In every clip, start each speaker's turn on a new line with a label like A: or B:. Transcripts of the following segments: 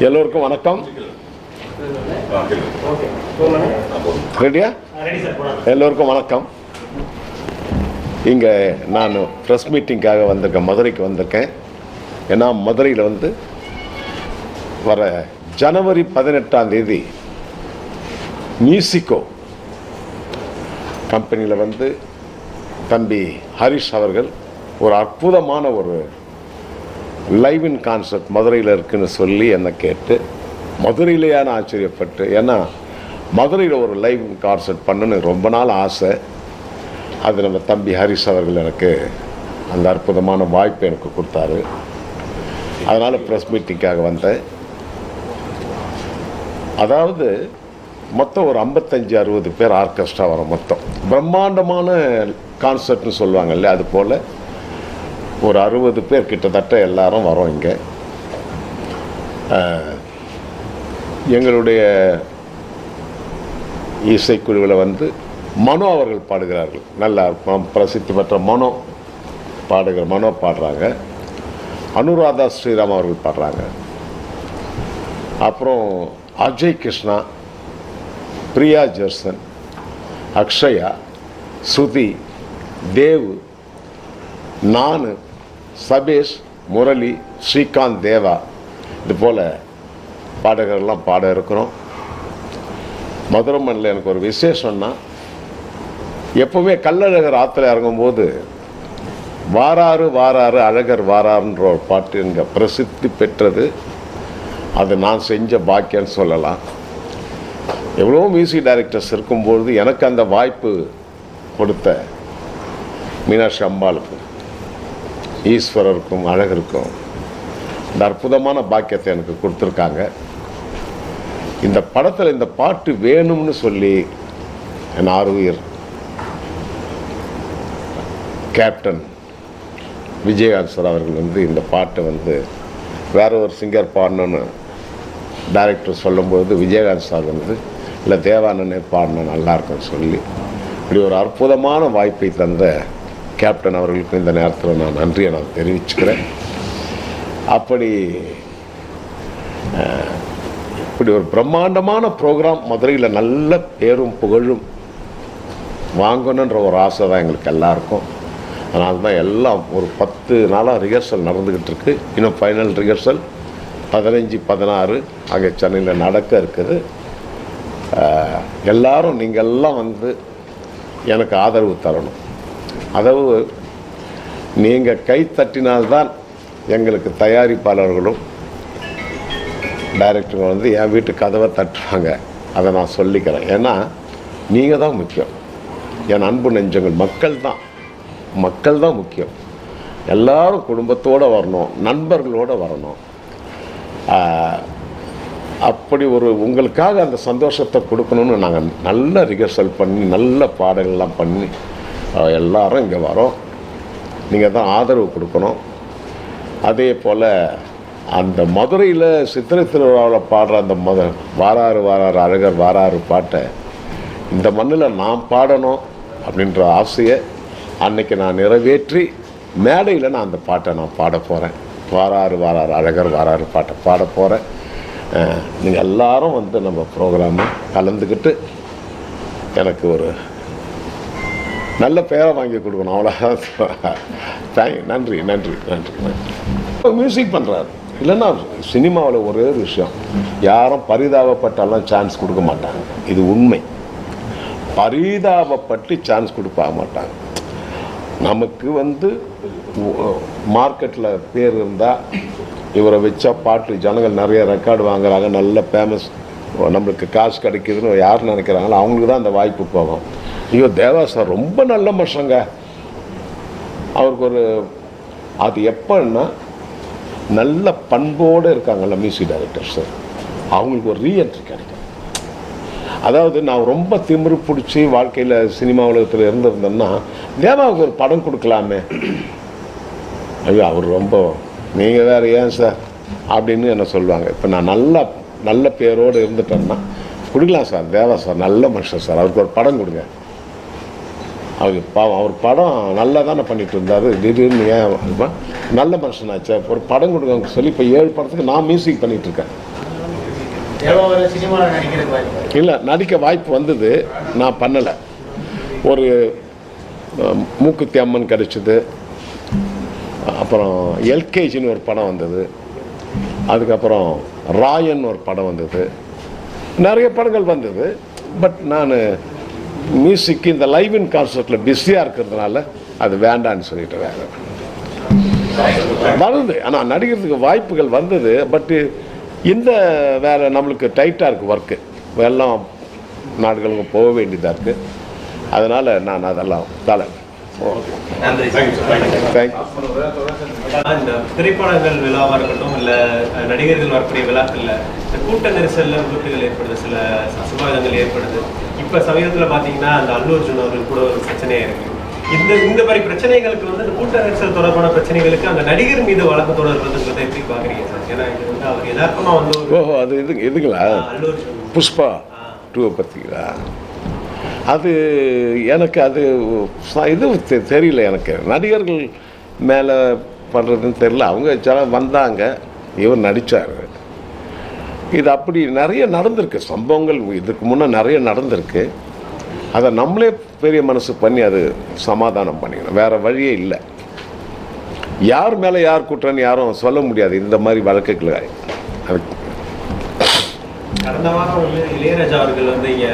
A: எல்லோருக்கும் வணக்கம். ரெடியா
B: ரெடி சார் போலாம்
A: எல்லோருக்கும் வணக்கம். இங்கே நான் ப்ரெஸ் மீட்டிங்காக வந்திருக்கேன் மதுரைக்கு வந்திருக்கேன். ஏன்னா மதுரையில் வந்து வர ஜனவரி பதினெட்டாம் தேதி மியூசிக்கோ கம்பெனியில் வந்து தம்பி ஹரிஷ் அவர்கள் ஒரு அற்புதமான ஒரு லைவ் இன் கான்சர்ட் மதுரையில் இருக்குன்னு சொல்லி என்னை கேட்டு மதுரையிலேயே நான் ஆச்சரியப்பட்டு ஏன்னா மதுரையில் ஒரு லைவ் கான்சர்ட் பண்ணணும்னு ரொம்ப நாள் ஆசை. அது நம்ம தம்பி ஹரிஷ் அவர்கள் எனக்கு அந்த அற்புதமான வாய்ப்பை எனக்கு கொடுத்தாரு. அதனால் ப்ரெஸ் மீட்டிங்காக வந்தேன். அதாவது மொத்தம் ஒரு ஐம்பத்தஞ்சு அறுபது பேர் ஆர்கெஸ்ட்ரா வரும் மொத்தம். பிரம்மாண்டமான கான்சர்ட்னு சொல்லுவாங்க இல்லையா அது போல் ஒரு அறுபது பேர் கிட்டத்தட்ட எல்லாரும் வரோம் இங்கே. எங்களுடைய இசைக்குழுவில் வந்து மனோ அவர்கள் பாடுகிறார்கள். நல்லா பிரசித்தி பெற்ற மனோ பாடுகிற மனோ பாடுறாங்க. அனுராதா ஸ்ரீராம் அவர்கள் பாடுறாங்க. அப்புறம் அஜய் கிருஷ்ணா பிரியா ஜெர்சன் அக்ஷயா ஸ்ருதி தேவ் நான் சபேஷ் முரளி ஸ்ரீகாந்த் தேவா. இது போல் பாடகர்கள்லாம் பாட இருக்கிறோம். மதுரை மண்ணில் எனக்கு ஒரு விசேஷம்னா எப்பவுமே கள்ளழகர் ஆற்றுல இறங்கும்போது வாராறு வாராறு அழகர் வாராருன்ற ஒரு பாட்டு என்கிற பிரசித்தி பெற்றது. அது நான் செஞ்ச பாக்கியன்னு சொல்லலாம். எவ்வளோ மியூசிக் டைரக்டர்ஸ் இருக்கும்பொழுது எனக்கு அந்த வாய்ப்பு கொடுத்த மீனாட்சி அம்பாளுக்கும் ஈஸ்வரருக்கும் அழகருக்கும் இந்த அற்புதமான பாக்கியத்தை எனக்கு கொடுத்துருக்காங்க. இந்த படத்தில் இந்த பாட்டு வேணும்னு சொல்லி என் ஆர்வீர் கேப்டன் விஜயகாந்த் சார் அவர்கள் வந்து இந்த பாட்டை வந்து வேற ஒரு சிங்கர் பாடணும்னு டைரக்டர் சொல்லும்போது விஜயகாந்த் சார் வந்து இல்லை தேவானனே பாடினேன் நல்லாயிருக்கும்னு சொல்லி இப்படி ஒரு அற்புதமான வாய்ப்பை தந்த கேப்டன் அவர்களுக்கு இந்த நேரத்தில் நான் நன்றியை நான் தெரிவிச்சுக்கிறேன். அப்படி இப்படி ஒரு பிரம்மாண்டமான ப்ரோக்ராம் மதுரையில் நல்ல பேரும் புகழும் வாங்கணுன்ற ஒரு ஆசை தான் எங்களுக்கு எல்லாருக்கும். அதனால தான் எல்லாம் ஒரு பத்து நாளாக ரிஹர்சல் நடந்துக்கிட்டு இருக்கு. இன்னும் ஃபைனல் ரிஹர்சல் பதினஞ்சு பதினாறு. அங்கே சென்னையில் நடக்க இருக்குது. எல்லாரும் நீங்கள்லாம் வந்து எனக்கு ஆதரவு தரணும். அதாவது நீங்கள் கை தட்டினால்தான் எங்களுக்கு தயாரிப்பாளர்களும் டைரக்டருங்க வந்து என் வீட்டு கதவை தட்டுவாங்க. அதை நான் சொல்லிக்கிறேன். ஏன்னா நீங்கள் தான் முக்கியம். என் அன்பு நெஞ்சங்கள் மக்கள் தான் மக்கள் தான் முக்கியம். எல்லாரும் குடும்பத்தோடு வரணும் நண்பர்களோடு வரணும். அப்படி ஒரு உங்களுக்காக அந்த சந்தோஷத்தை கொடுக்கணும்னு நாங்கள் நல்ல ரிஹர்சல் பண்ணி நல்ல பாடல்கள்லாம் பண்ணி எல்லாரும் இங்கே வரோம். நீங்கள் தான் ஆதரவு கொடுக்கணும். அதே போல் அந்த மதுரையில் சித்திரை திருவிழாவில் பாடுற அந்த மத வாராறு வாராறு அழகர் வாராறு பாட்டை இந்த மண்ணில் நான் பாடணும் அப்படின்ற ஆசையை அன்னைக்கு நான் நிறைவேற்றி மேடையில் நான் அந்த பாட்டை நான் பாட போகிறேன் வாராறு வாராறு அழகர் வாராறு பாட்டை பாட போகிறேன் நீங்கள் எல்லாரும் வந்து நம்ம ப்ரோக்ராமு கலந்துக்கிட்டு எனக்கு ஒரு நல்ல பேரை வாங்கி கொடுக்கணும் அவ்வளோதான் தேங்க் நன்றி நன்றி நன்றி நன்றி. மியூசிக் பண்ணுறாரு இல்லைன்னா சினிமாவில் ஒரே ஒரு விஷயம். யாரும் பரிதாபப்பட்டாலாம் சான்ஸ் கொடுக்க மாட்டாங்க. இது உண்மை. பரிதாபப்பட்டு சான்ஸ் கொடுக்க மாட்டாங்க. நமக்கு வந்து மார்க்கெட்டில் பேர் இருந்தால் இவரை வச்சா பாட்டு ஜனங்கள் நிறைய ரெக்கார்டு வாங்குறாங்க நல்ல ஃபேமஸ் நம்மளுக்கு காசு கிடைக்குதுன்னு யார் நினைக்கிறாங்களோ அவங்களுக்கு தான் அந்த வாய்ப்பு போகும். ஐயோ தேவா சார் ரொம்ப நல்ல மனுஷங்க. அவருக்கு ஒரு அது எப்போன்னா நல்ல பண்போடு இருக்காங்கல்ல மியூசிக் டைரக்டர் சார் அவங்களுக்கு ஒரு ரீஎன்ட்ரி கிடைக்கும். அதாவது நான் ரொம்ப திமிரு பிடிச்சி வாழ்க்கையில் சினிமா உலகத்தில் இருந்திருந்தேன்னா தேவாவுக்கு ஒரு படம் கொடுக்கலாமே. ஐயோ அவர் ரொம்ப நீங்கள் வேறு ஏன் சார்? அப்படின்னு என்ன சொல்லுவாங்க. இப்போ நான் நல்ல நல்ல பேரோடு இருந்துட்டேன்னா கொடுக்கலாம் சார் தேவா சார் நல்ல மனுஷன் சார் அவருக்கு ஒரு படம் கொடுங்க. அவர் பாவம் அவர் படம் நல்லா தானே பண்ணிட்டு இருந்தார் திடீர்னு ஏன் நல்ல மனுஷனாச்சே ஒரு படம் கொடுங்க சொல்லி இப்போ ஏழு படத்துக்கு நான் மியூசிக் பண்ணிகிட்ருக்கேன் இருக்கேன்
C: எவ்வளோ ஒரு சினிமாவில் நடிக்கிறதுக்கு வாய்ப்பு
A: இல்லை நடிக்க வாய்ப்பு வந்தது நான் பண்ணலை. ஒரு மூக்குத்தி அம்மன் கிடைச்சிது. அப்புறம் எல்கேஜின்னு ஒரு படம் வந்தது. அதுக்கப்புறம் ராயன் ஒரு படம் வந்தது. நிறைய படங்கள் வந்தது. பட் நான் மியூசிக்கு இந்த லைவ் இன் கான்சர்ட்டில் பிஸியாக இருக்கிறதுனால அது வேண்டான்னு சொல்லிட்டு வேறு. வருது. ஆனால் நடிக்கிறதுக்கு வாய்ப்புகள் வந்தது. பட்டு இந்த வேற நம்மளுக்கு டைட்டாக இருக்குது ஒர்க்கு எல்லாம் நாடுகளுக்கு போக வேண்டியதாக இருக்குது அதனால் நான் அதெல்லாம் தலை.
D: திரைப்படங்கள் விழாவா இருக்கட்டும் இல்ல நடிகர்கள் வரக்கூடிய விழாக்கள்ல இந்த கூட்ட நெரிசல்ல விபத்துகள் ஏற்படுது சில அசுபாதங்கள் ஏற்படுது. இப்ப சமீபத்துல பாத்தீங்கன்னா அந்த அல்லு அர்ஜுன் அவர்கள் கூட ஒரு பிரச்சனையா இருக்கு. இந்த இந்த மாதிரி பிரச்சனைகளுக்கு வந்து இந்த கூட்ட நெரிசல் தொடர்பான பிரச்சனைகளுக்கு அந்த நடிகர் மீது வழக்கு தொடர்புன்றதை எப்படி பாக்குறீங்க சார்? ஏன்னா இது வந்து அவர் யதார்த்தமா வந்து
A: ஓஹோ அது இது இதுங்களா புஷ்பா டூவை பற்றிங்களா அது எனக்கு அது இது தெரியல எனக்கு. நடிகர்கள் மேலே பண்ணுறதுன்னு தெரியல. அவங்க சில வந்தாங்க. இவர் நடித்தார் இது அப்படி நிறைய நடந்திருக்கு. சம்பவங்கள் இதுக்கு முன்னே நிறைய நடந்திருக்கு. அதை நம்மளே பெரிய மனசு பண்ணி அது சமாதானம் பண்ணிக்கணும். வேறு வழியே இல்லை. யார் மேலே யார் குற்றம்னு யாரும் சொல்ல முடியாது. இந்த மாதிரி வழக்குகள் அது.
D: கடந்த வாரம் வந்து இளையராஜா அவர்கள் வந்து இங்க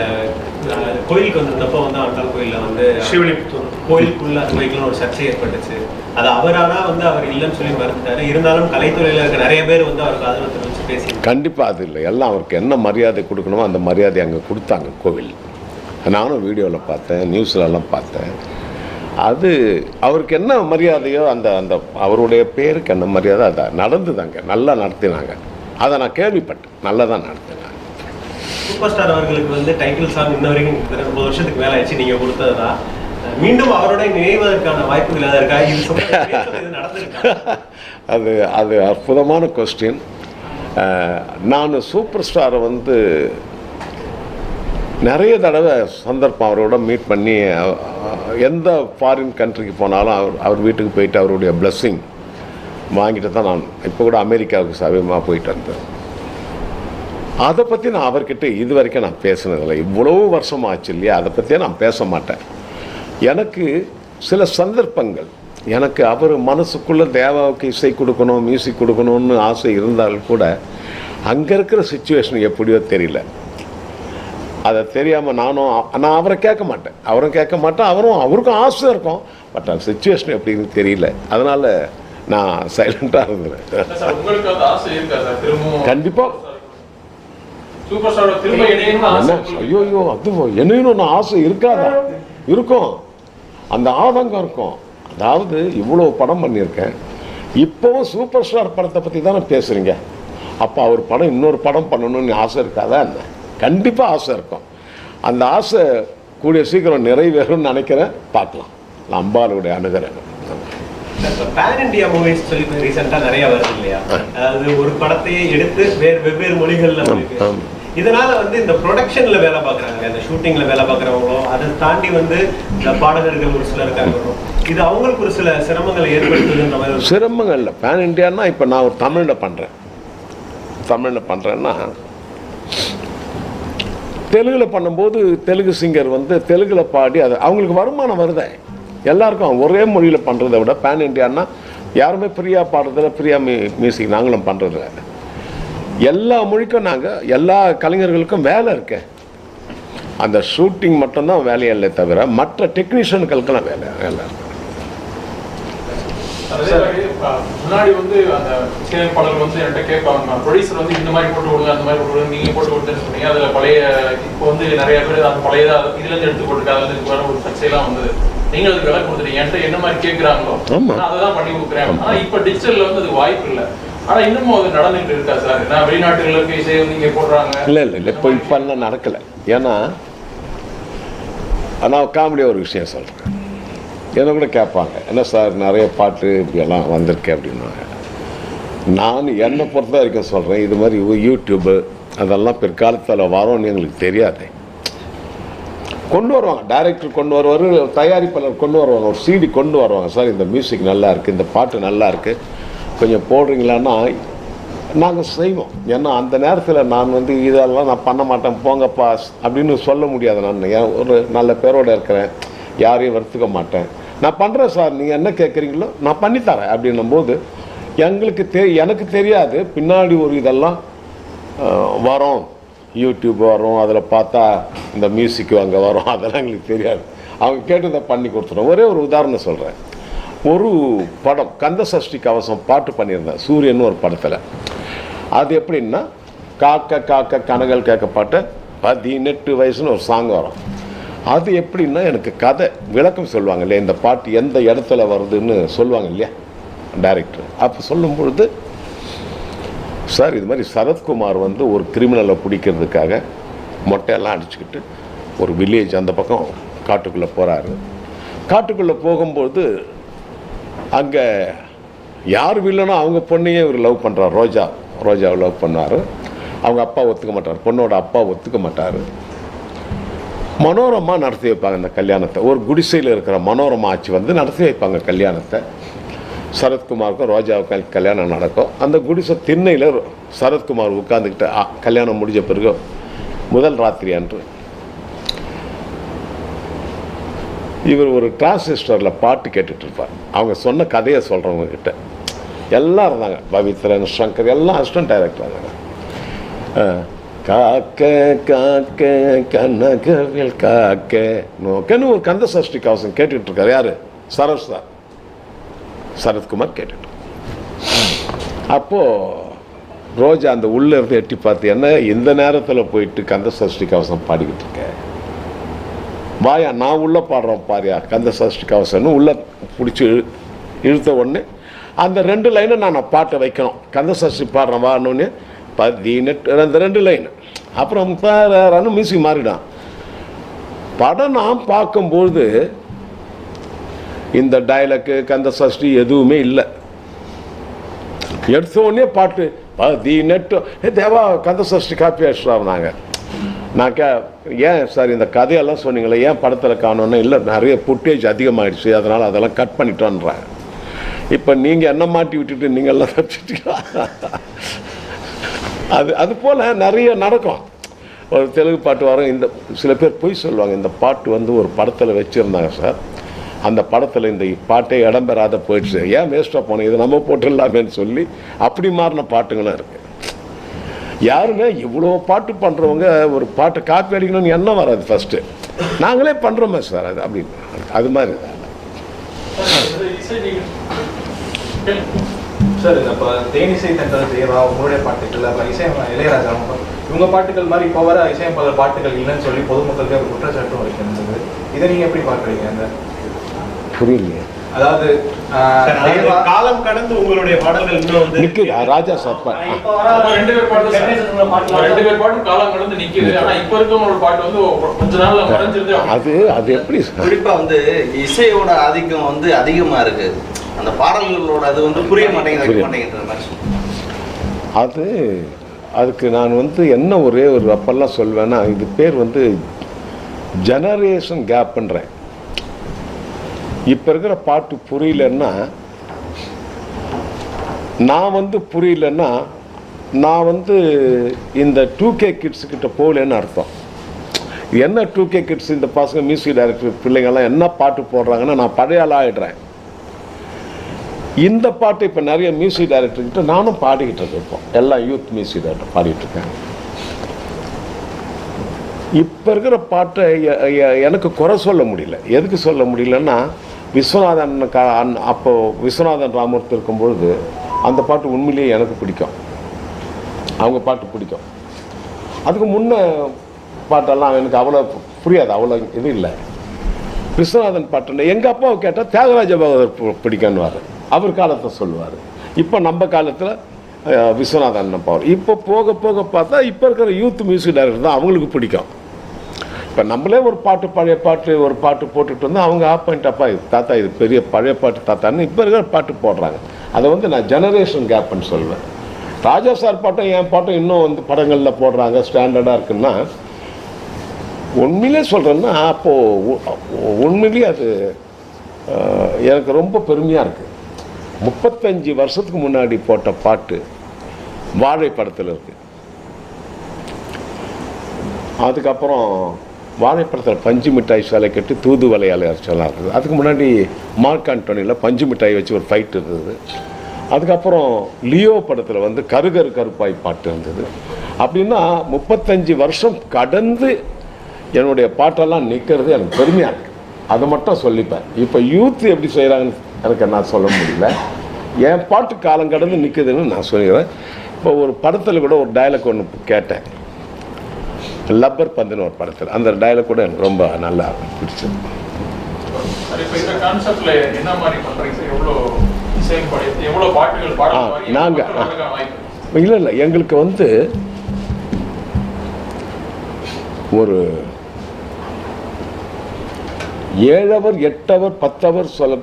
D: அஹ், கோயிலுக்கு வந்திருந்தப்போ வந்து ஆண்டாள் கோயில்ல வந்து
B: சிவலிபுத்தூர்.
D: கோயிலுக்குள்ள வைக்கணும் ஒரு சர்ச்சை ஏற்பட்டுச்சு. அது அவரானா வந்து அவர் இல்லைன்னு சொல்லி மறுத்தாரு இருந்தாலும் கலைத்துறையில இருக்க நிறைய பேர் வந்து அவருக்கு ஆதரவு தெரிவிச்சு பேசி
A: கண்டிப்பாக அது இல்லை. எல்லாம் அவருக்கு என்ன மரியாதை கொடுக்கணுமோ அந்த மரியாதை அங்கே கொடுத்தாங்க கோவில். நானும் வீடியோவில் பார்த்தேன் நியூஸ்லலாம் பார்த்தேன். அது அவருக்கு என்ன மரியாதையோ அந்த அந்த அவருடைய பேருக்கு என்ன மரியாதை அதை நடந்துதாங்க நல்லா நடத்தினாங்க. அதை நான் கேள்விப்பட்டேன் நல்லா தான் நடத்தினாங்க.
D: சூப்பர் ஸ்டார் அவர்களுக்கு வந்து டைட்டில் சாங் இன்ன வரைக்கும் முப்பது வருஷத்துக்கு மேல ஆச்சு நீங்க கொடுத்ததுதான் மீண்டும் அவரோட நினைவதற்கான வாய்ப்புகள் ஏதாவது இருக்கா? இது
A: அது அது அற்புதமான கொஸ்டின் நான் சூப்பர் ஸ்டாரை வந்து நிறைய தடவை சந்தர்ப்பம் அவரோட மீட் பண்ணி எந்த ஃபாரின் கண்ட்ரிக்கு போனாலும் அவர் அவர் வீட்டுக்கு போயிட்டு அவருடைய பிளஸ்ஸிங் வாங்கிட்டு தான் நான் இப்போ கூட அமெரிக்காவுக்கு சமீபமாக போயிட்டு வந்தேன். அதை பற்றி நான் அவர்கிட்ட இது வரைக்கும் நான் பேசினதில்லை. இவ்வளவு வருஷம் ஆச்சு இல்லையா? அதை பற்றியே நான் பேச மாட்டேன். எனக்கு சில சந்தர்ப்பங்கள். எனக்கு அவர் மனசுக்குள்ளே தேவாவுக்கு இசை கொடுக்கணும் மியூசிக் கொடுக்கணும்னு ஆசை இருந்தாலும் கூட அங்கே இருக்கிற சுச்சுவேஷன் எப்படியோ தெரியல. அதை தெரியாமல் நானும் நான் அவரை கேட்க மாட்டேன். அவரும் கேட்க மாட்டேன் அவரும் அவருக்கும் ஆசை இருக்கும். பட் அந்த சுச்சுவேஷன் எப்படின்னு தெரியல. அதனால் நான் சைலண்ட்டாக
E: திரும்பவும்
A: கண்டிப்பாக என்ன? ஐயோ ஐயோ அது என்னன்னு ஒன்று ஆசை இருக்காதா? இருக்கும். அந்த ஆதங்கம் இருக்கும். அதாவது இவ்வளோ படம் பண்ணியிருக்கேன். இப்போவும் சூப்பர் ஸ்டார் படத்தை பற்றி தானே பேசுகிறீங்க அப்போ அவர் படம் இன்னொரு படம் பண்ணணும்னு ஆசை இருக்காதா என்ன? கண்டிப்பாக ஆசை இருக்கும். அந்த ஆசை கூடிய சீக்கிரம் நிறைவேறும்னு நினைக்கிறேன். பார்க்கலாம். நான் அம்பாளுடைய அணுகிறேன்
D: பேன் இந்தியா மூவிஸ் சொல்லி ரீசெண்டா நிறைய வருது இல்லையா? அதாவது ஒரு படத்தையே எடுத்து வேறு வெவ்வேறு மொழிகள்ல. இதனால வந்து இந்த ப்ரொடக்ஷன்ல வேலை பார்க்குறாங்க. இந்த ஷூட்டிங்ல வேலை பார்க்குறவங்களும் அதை தாண்டி வந்து இந்த பாடகர்கள் ஒரு சிலர் இருக்காங்க இது அவங்களுக்கு ஒரு சில சிரமங்களை ஏற்படுத்துதுன்ற மாதிரி
A: சிரமங்கள் இல்லை. பேன் இண்டியான்னா இப்போ நான் ஒரு தமிழில் பண்ணுறேன் தமிழில் பண்ணுறேன்னா தெலுங்கில் பண்ணும்போது தெலுங்கு சிங்கர் வந்து தெலுங்கில் பாடி அது அவங்களுக்கு வருமானம் வருதே. எல்லாருக்கும் ஒரே மொழியில் பண்ணுறதை விட பேன் இண்டியான்னா யாருமே ஃப்ரீயாக பாடுறதில்ல ஃப்ரீயாக மியூ மியூசிக் நாங்களும் பண்ணுறதில்ல எல்லா மொழிக்கும் நாங்கள் எல்லா கலைஞர்களுக்கும் வேலை இருக்கு. அந்த ஷூட்டிங் மட்டும்தான் வேலையே இல்லை தவிர மற்ற டெக்னீஷியன்களுக்கெல்லாம் வேலை வேலை. இருக்கு
E: முன்னாடி வந்து அந்த இசையமைப்பாளர் வந்து என்கிட்ட கேட்பாங்க ப்ரொடியூசர் வந்து இந்த மாதிரி போட்டு விடுங்க அந்த மாதிரி போட்டு விடுங்க நீங்க போட்டு கொடுத்தேன்னு சொன்னீங்க. அதுல பழைய இப்போ வந்து நிறைய பேர் அந்த பழையதா இதுல இருந்து எடுத்து போட்டுருக்காங்க அதுல இருந்து ஒரு சர்ச்சையெல்லாம் வந்தது. நீங்க அதுக்கு விலை கொடுத்துட்டீங்க. என்கிட்ட என்ன மாதிரி கேட்குறாங்களோ. நான் அதை தான் பண்ணி கொடுக்குறேன். ஆனா இப்போ டிஜிட்டல்ல வந்து அது வாய்ப்பு இல்லை. ஆனா இன்னமும் அது நடந்துட்டு இருக்கா சார்? நான் வெளிநாட்டுல இருக்க இசையை வந்து இங்க போடுறாங்க.
A: இல்லை இல்லை இல்லை. இப்போ இப்போல்லாம் நடக்கலை. ஏன்னா நான் காமெடியாக ஒரு விஷயம் சொல்கிறேன் என்ன கூட கேட்பாங்க. என்ன சார் நிறைய பாட்டு இப்படியெல்லாம் வந்திருக்கேன் அப்படின்னாங்க. நான் என்னை பொறுத்த வரைக்கும் சொல்கிறேன் இது மாதிரி யூடியூப்பு அதெல்லாம் பிற்காலத்தில் வரோன்னு எங்களுக்கு தெரியாது. கொண்டு வருவாங்க. டைரக்டர் கொண்டு வருவார் தயாரிப்பாளர் கொண்டு வருவாங்க. ஒரு சிடி கொண்டு வருவாங்க. சார் இந்த மியூசிக் நல்லா இருக்குது இந்த பாட்டு நல்லா இருக்குது கொஞ்சம் போடுறீங்களான்னா நாங்கள் செய்வோம். ஏன்னா அந்த நேரத்தில் நான் வந்து இதெல்லாம் நான் பண்ண மாட்டேன் போங்கப்பா அப்படின்னு சொல்ல முடியாது. நான் ஏன் ஒரு நல்ல பேரோட இருக்கிறேன். யாரையும் வருத்துக்க மாட்டேன். நான் பண்ணுறேன் சார் நீங்கள் என்ன கேட்குறீங்களோ நான் பண்ணித்தரேன் அப்படின்னும் போது எங்களுக்கு தெ எனக்கு தெரியாது பின்னாடி ஒரு இதெல்லாம் வரும். யூடியூப் வரும் அதில் பார்த்தா இந்த மியூசிக் அங்கே வரும் அதெல்லாம் எங்களுக்கு தெரியாது. அவங்க கேட்டதை பண்ணி கொடுத்துருவோம் ஒரே ஒரு உதாரணம் சொல்கிறேன் ஒரு படம் கந்த சஷ்டி கவசம் பாட்டு பண்ணியிருந்தேன் சூரியன் ஒரு படத்தில். அது எப்படின்னா காக்க காக்க கனகல் கேட்க பாட்டு பதினெட்டு வயசுன்னு ஒரு சாங் வரும். அது எப்படின்னா எனக்கு கதை விளக்கம் சொல்லுவாங்க இல்லையா இந்த பாட்டு எந்த இடத்துல வருதுன்னு சொல்லுவாங்க இல்லையா டைரக்டர் அப்போ சொல்லும் பொழுது சார் இது மாதிரி சரத்குமார் வந்து ஒரு கிரிமினலை பிடிக்கிறதுக்காக மொட்டையெல்லாம் அடிச்சுக்கிட்டு ஒரு வில்லேஜ் அந்த பக்கம் காட்டுக்குள்ளே போகிறாரு காட்டுக்குள்ளே போகும்போது அங்கே யார் வில்லனோ அவங்க பொண்ணையே இவர் லவ் பண்ணுறார் ரோஜா ரோஜாவை லவ் பண்ணார் அவங்க அப்பா ஒத்துக்க மாட்டார். பொண்ணோட அப்பா ஒத்துக்க மாட்டார். மனோரமா நடத்தி வைப்பாங்க இந்த கல்யாணத்தை. ஒரு குடிசையில் இருக்கிற மனோரமா ஆட்சி வந்து நடத்தி வைப்பாங்க கல்யாணத்தை. சரத்குமாருக்கும் ரோஜாவுக்கும் கல்யாணம் நடக்கும். அந்த குடிசை திண்ணையில் சரத்குமார் உட்காந்துக்கிட்டு ஆ, கல்யாணம் முடிஞ்ச பிறகு முதல் ராத்திரி அன்று. இவர் ஒரு டிரான்சிஸ்டரில் பாட்டு கேட்டுட்டு இருப்பார் அவங்க சொன்ன கதையை சொல்கிறவங்க கிட்ட எல்லாம் இருந்தாங்க பவித்ரன் சங்கர் எல்லாம் அசிஸ்டன்ட் டைரக்டர் இருந்தாங்க காக்க காக்க கனகவில் காக்க. நோக்கன்னு ஒரு கந்த சஷ்டி கவசம் கேட்டுட்டு இருக்காரு யாரு? சரஸ் தான் சரத்குமார் கேட்டுட்டு அப்போ ரோஜா அந்த உள்ள இருந்து எட்டி பார்த்து என்ன இந்த நேரத்தில் போயிட்டு கந்த சஷ்டி கவசம் பாடிக்கிட்டு இருக்க? வாயா நான் உள்ள பாடுறோம் பாரியா கந்த சஷ்டி கவசம்னு உள்ள பிடிச்சி இழுத்த உடனே அந்த ரெண்டு லைனை நான் பாட்டை வைக்கணும். கந்த சஷ்டி பாடுறேன் வான்னு பதினெட்டு அந்த ரெண்டு லைன் அப்புறம் பாரு மியூசிக் மாறிடும் படம் நான் பார்க்கும்பொழுது இந்த டைலக்கு கந்த சஷ்டி எதுவுமே இல்லை. எடுத்த உடனே பாட்டு பதினெட்டு ஏ தேவா கந்த சஷ்டி காப்பி நாங்க. நான் கே ஏன் சார் இந்த கதையெல்லாம் சொன்னீங்களே ஏன் படத்தில் காணோன்னு? இல்லை நிறைய ஃபுட்டேஜ் அதிகமாகிடுச்சு அதனால் அதெல்லாம் கட் பண்ணிட்டோன்றாங்க. இப்போ நீங்கள் என்ன மாட்டி விட்டுட்டு நீங்கள்லாம் தப்பிச்சிட்டீங்களா? அது அது போல் நிறைய நடக்கும். ஒரு தெலுங்கு பாட்டு வரும் இந்த சில பேர் பொய் சொல்லுவாங்க. இந்த பாட்டு வந்து ஒரு படத்தில் வச்சுருந்தாங்க சார். அந்த படத்தில் இந்த பாட்டே இடம்பெறாத போயிடுச்சு. ஏன் வேஸ்ட்டாக போனோம்? இதை நம்ம போட்டுடலாமேன்னு சொல்லி அப்படி மாறின பாட்டுங்களும் இருக்குது யாருமே இவ்வளோ பாட்டு பண்ணுறவங்க ஒரு பாட்டை காப்பி அடிக்கணும்னு எண்ணம் வராது ஃபஸ்ட்டு நாங்களே பண்ணுறோமே சார் அது அப்படின்னு அது மாதிரி. தான்
F: சார் இப்போ தேனிசை தென்றல் தேவா உங்களுடைய பாட்டுகள் அப்புறம் இசை இளையராஜா இவங்க பாட்டுகள் மாதிரி இப்போ வர இசையமைப்பாளர் பாட்டுகள் இல்லைன்னு சொல்லி பொதுமக்களுக்கு ஒரு குற்றச்சாட்டும் வைக்கிறது இதை நீங்க எப்படி பார்க்குறீங்க அந்த?
A: புரியலையே.
F: அதாவது
D: காலம் கடந்து உங்களுடைய பாடல்கள் இன்னும் வந்து
A: நிற்குது ராஜா சார் பா-
C: இப்போ வர
E: ரெண்டு பேர் பாட்டு ரெண்டு பேர் பாட்டும் காலம் கடந்து நிக்குது. ஆனா இப்ப இருக்கவங்களோட பாட்டு வந்து கொஞ்ச நாள்ல மறைஞ்சிருது.
A: அது அது எப்படி
G: குறிப்பா வந்து இசையோட ஆதிக்கம் வந்து அதிகமா இருக்கு. அந்த பாடல்களோட அது வந்து புரிய மாட்டேங்குது மாதிரி
A: அது அதுக்கு நான் வந்து என்ன ஒரே ஒரு அப்பெல்லாம் சொல்வேன்னா இது பேர் வந்து ஜெனரேஷன் கேப்புன்றேன் இப்போ இருக்கிற பாட்டு புரியலன்னா நான் வந்து புரியலன்னா நான் வந்து இந்த டூ கே கிட்ஸ் கிட்ட போகலன்னு அர்த்தம். என்ன டூ கே கிட்ஸ் இந்த பசங்க மியூசிக் டைரக்டர் பிள்ளைங்கள்லாம் என்ன பாட்டு போடுறாங்கன்னா நான் பழைய ஆளா ஆயிடுறேன். இந்த பாட்டு இப்போ நிறைய மியூசிக் டைரக்டர்கிட்ட நானும் பாடிக்கிட்டு இருக்கேன். இப்போ எல்லாம் யூத் மியூசிக் டைரக்டர் பாடிட்டுருக்காங்க இப்போ இருக்கிற பாட்டை எனக்கு குறை சொல்ல முடியல. எதுக்கு சொல்ல முடியலன்னா விஸ்வநாதன் கா அன்- அப்போது விஸ்வநாதன் ராமூர்த்தி இருக்கும்பொழுது அந்த பாட்டு உண்மையிலேயே எனக்கு பிடிக்கும். அவங்க பாட்டு பிடிக்கும். அதுக்கு முன்ன பாட்டெல்லாம் எனக்கு அவ்வளோ புரியாது அவ்வளோ இது இல்லை. விஸ்வநாதன் பாட்டு எங்கள் அப்பாவை கேட்டால் தியாகராஜ பகவதர் பு- பிடிக்கும்னுவார். அவர் காலத்தை சொல்லுவார். இப்போ நம்ம காலத்தில் விஸ்வநாதன் அண்ணன் பவர் இப்போ போக போக பார்த்தா இப்போ இருக்கிற யூத் மியூசிக் டைரக்டர் தான் அவங்களுக்கு பிடிக்கும். இப்போ நம்மளே ஒரு பாட்டு பழைய பாட்டு ஒரு பாட்டு போட்டுட்டு வந்து அவங்க ஆப் அப்பா இது தாத்தா இது பெரிய பழைய பாட்டு தாத்தான்னு இப்போ இருக்கிற பாட்டு போடுறாங்க. அதை வந்து நான் ஜெனரேஷன் கேப்னு சொல்லுவேன் ராஜா சார் பாட்டும் என் பாட்டும் இன்னும் வந்து படங்களில் போடுறாங்க ஸ்டாண்டர்டாக இருக்குன்னா உண்மையிலே சொல்கிறேன்னா அப்போது உண்மையிலேயே அது எனக்கு ரொம்ப பெருமையாக இருக்குது முப்பத்தஞ்சு வருஷத்துக்கு முன்னாடி போட்ட பாட்டு வாழை படத்தில் இருக்குது அதுக்கப்புறம் வாழைப்படத்தில் பஞ்சு மிட்டாய் சிலை கட்டி தூது வலையால் அரைச்சலாம் இருக்குது. அதுக்கு முன்னாடி மார்க் ஆண்டோனியில் பஞ்சு மிட்டாய் வச்சு ஒரு ஃபைட் இருந்தது. அதுக்கப்புறம் லியோ படத்தில் வந்து கருகரு கருப்பாய் பாட்டு இருந்தது. அப்படின்னா முப்பத்தஞ்சு வருஷம் கடந்து என்னுடைய பாட்டெல்லாம் நிற்கிறது எனக்கு பெருமையாக இருக்குது அதை மட்டும் சொல்லிப்பேன். இப்போ யூத் எப்படி செய்கிறாங்கன்னு எனக்கு நான் சொல்ல முடியல. என் பாட்டு காலம் கடந்து நிற்குதுன்னு நான் சொல்லிடுறேன். இப்போ ஒரு படத்தில் கூட ஒரு டயலாக் ஒன்று கேட்டேன். லப்பர் பந்துன்னு ஒரு படத்தில். அந்த டயலாக் கூட எனக்கு ரொம்ப நல்லா பிடிச்சது
E: சரி, இப்ப இந்த கான்செப்ட்ல என்ன மாதிரி பண்றீங்க சார்? எவ்வளவு இசையும் பாடி எவ்வளவு பாட்டுகள் பாட
A: ஆ,
E: மாதிரி
A: நாங்க,
E: மக்கள்
A: ஆ.
E: வரதுக்கான வாய்ப்பு
A: இல்லை இல்லை எங்களுக்கு வந்து ஒரு ஏழவர் எட்டவர் பத்தவர் சொல்ல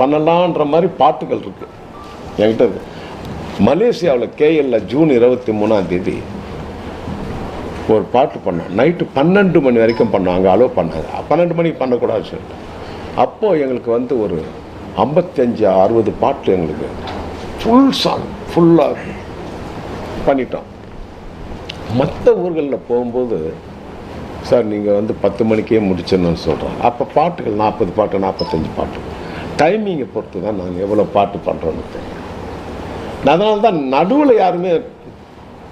A: பண்ணலான்ற மாதிரி பாட்டுகள் இருக்கு. என்கிட்ட இருக்கு. மலேசியாவில் கேஎல்ல ஜூன் இருபத்தி மூணாம் தேதி ஒரு பாட்டு பண்ணோம் நைட்டு பன்னெண்டு மணி வரைக்கும் பண்ணோம் அங்கே அலோவ் பண்ணாங்க. பன்னெண்டு மணிக்கு பண்ணக்கூடாது சொல்லிட்டு. அப்போது எங்களுக்கு வந்து ஒரு ஐம்பத்தஞ்சு அறுபது பாட்டு எங்களுக்கு ஃபுல் சாங் ஃபுல்லாக பண்ணிட்டோம். மற்ற ஊர்களில் போகும்போது சார் நீங்கள் வந்து பத்து மணிக்கே முடிச்சிடணும்னு சொல்கிறோம் அப்போ பாட்டுகள் நாற்பது பாட்டு நாற்பத்தஞ்சு பாட்டு. டைமிங்கை பொறுத்து தான் நாங்கள் எவ்வளோ பாட்டு பண்ணுறோன்னு தெரியும். அதனால தான் நடுவில் யாருமே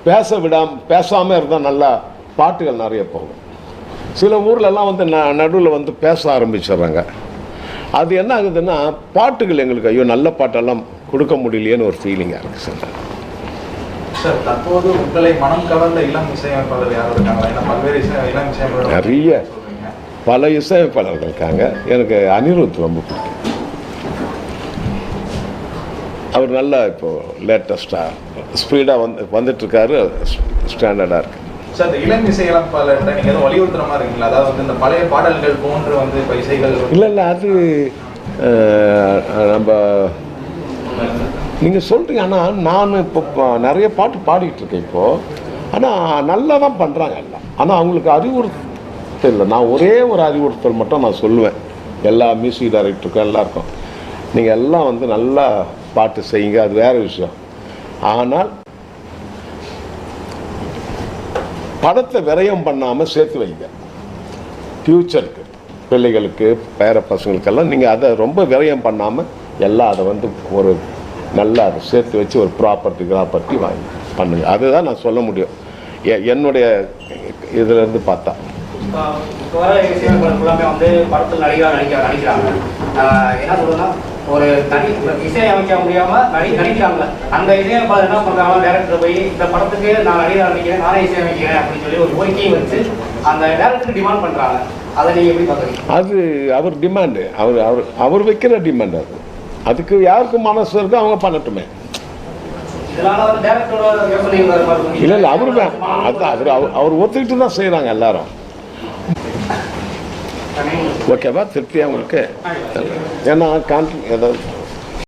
A: பேச விடாம பேசாமல் இருந்தால் நல்லா பாட்டுகள் நிறைய போகும். சில ஊர்லலாம் வந்து ந நடுவில் வந்து பேச ஆரம்பிச்சிடுறாங்க. அது என்ன ஆகுதுன்னா பாட்டுகள் எங்களுக்கு ஐயோ நல்ல பாட்டெல்லாம் கொடுக்க முடியலையேன்னு ஒரு ஃபீலிங்காக இருக்குது சார்.
F: சார் தற்போது உங்களை மனம் கவர்ந்த இளம் இசையமைப்பாளர் யாரும் இருக்காங்களா ஏன்னா பல்வேறு இசை இளம் இசையமைப்பாளர்
A: நிறைய. பல இசையமைப்பாளர்கள் இருக்காங்க. எனக்கு அனிருத் ரொம்ப பிடிக்கும். அவர் நல்லா இப்போ லேட்டஸ்டாக ஸ்பீடாக வந்து வந்துட்டுருக்காரு. ஸ்டாண்டர்டாக இருக்கு.
F: சார் இந்த இளம் இசையமைப்பாளர்கிட்ட நீங்க எதுவும் வலியுறுத்துற மாதிரி இருக்கீங்களா? அதாவது வந்து இந்த பழைய பாடல்கள் போன்று வந்து இப்ப இசைகள்
A: இல்லை இல்லை அது நம்ம நீங்கள் சொல்கிறீங்க ஆனால் நான் இப்போ நிறைய பாட்டு பாடிட்டு இருக்கேன் இப்போது ஆனால் நல்லா தான் பண்ணுறாங்க எல்லாம். ஆனால் அவங்களுக்கு அறிவுறுத்தல் இல்லை. நான் ஒரே ஒரு அறிவுறுத்தல் மட்டும் நான் சொல்லுவேன். எல்லா மியூசிக் டைரக்டருக்கும் எல்லாருக்கும். நீங்கள் எல்லாம் வந்து நல்லா பாட்டு செய்யுங்க அது வேறு விஷயம். ஆனால் படத்தை விரயம் பண்ணாமல் சேர்த்து வைங்க. ஃப்யூச்சருக்கு பிள்ளைகளுக்கு பேர பசங்களுக்கெல்லாம் நீங்கள் அதை ரொம்ப விரயம் பண்ணாமல் எல்லாம் அதை வந்து ஒரு நல்லா அதை சேர்த்து வச்சு ஒரு ப்ராப்பர்ட்டி ப்ராப்பர்ட்டி வாங்கி பண்ணுங்க. அதுதான் நான் சொல்ல முடியும். எ- என்னுடைய இதுலேருந்து பார்த்தா.
C: இப்போ வர வந்து படத்தில் நடிகராக நடிக்க நடிக்கிறாங்க. என்ன சொல்றதுன்னா ஒரு நடி இசை அமைக்க முடியாம நடி நடிக்கிறாங்க. அந்த இசையமைப்பாளர் என்ன பண்றாங்க டேரக்டர் போய் இந்த படத்துக்கு நான் நடிகராக நடிக்கிறேன் நானே இசையமைக்கிறேன் அப்படின்னு சொல்லி ஒரு கோரிக்கையை வச்சு அந்த டேரக்டருக்கு டிமாண்ட் பண்றாங்க. அதை நீங்க எப்படி பாக்குறீங்க
A: அது அவர் டிமாண்டு அவர் அவர் அவர் வைக்கிற டிமாண்ட் அது. அதுக்கு யாருக்கு மனசு இருக்கோ அவங்க பண்ணட்டுமே. இல்லை இல்லை அவரு தான். அது அவர் அவர் ஒத்துக்கிட்டு தான் செய்கிறாங்க எல்லாரும். ಓಕೆ ಬಾ ತಿರ್ತೀಯ ಉಳ್ಕೆ ಏನೋ ಕಾಂಟ್